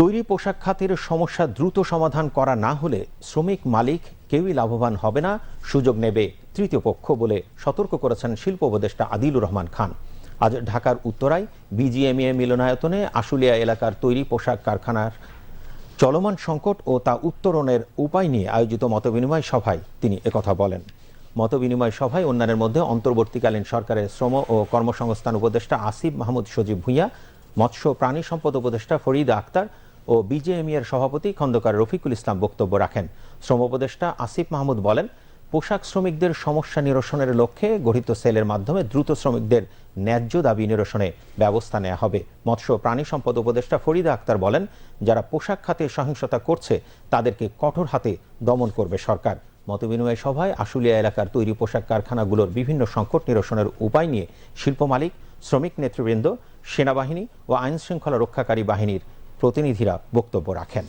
তৈরি পোশাক খাতের সমস্যা দ্রুত সমাধান করা না হলে শ্রমিক মালিক কেউই লাভবান হবে না, সুযোগ নেবে তৃতীয় পক্ষ বলে সতর্ক করেছেন শিল্প উপদেষ্টা আদিলুর রহমান খান। আজ ঢাকার উত্তরায় বিজিএমইএ মিলনায়তনে আশুলিয়া এলাকার তৈরি পোশাক কারখানার চলমান সংকট ও তা উত্তরণের উপায় নিয়ে আয়োজিত মতবিনিময় সভায় তিনি একথা বলেন। মতবিনিময় সভায় অন্যান্যের মধ্যে অন্তর্বর্তীকালীন সরকারের শ্রম ও কর্মসংস্থান উপদেষ্টা আসিফ মাহমুদ সজীব ভূঁইয়া, মৎস্য প্রাণী সম্পদ উপদেষ্টা ফরিদা আক্তার ও বিজেএমই এর সভাপতি খন্দকার রফিকুল ইসলাম বক্তব্য রাখেন। শ্রম উপদেষ্টা আসিফ মাহমুদ বলেন, পোশাক শ্রমিকদের সমস্যা নিরসনের লক্ষ্যে গঠিত সেলের মাধ্যমে দ্রুত শ্রমিকদের ন্যায্য দাবি নিরসনে ব্যবস্থা নেওয়া হবে। মৎস্য প্রাণী সম্পদ উপদেষ্টা ফরিদা আক্তার বলেন, যারা পোশাক খাতে সহিংসতা করছে, তাদেরকে কঠোর হাতে দমন করবে সরকার। মতবিনিময় সভায় আশুলিয়া এলাকার তৈরি পোশাক কারখানাগুলোর বিভিন্ন সংকট নিরসনের উপায় নিয়ে শিল্প মালিক, শ্রমিক নেতৃবৃন্দ, সেনাবাহিনী ও আইন শৃঙ্খলা রক্ষাকারী বাহিনীর প্রতিনিধিরা বক্তব্য রাখেন।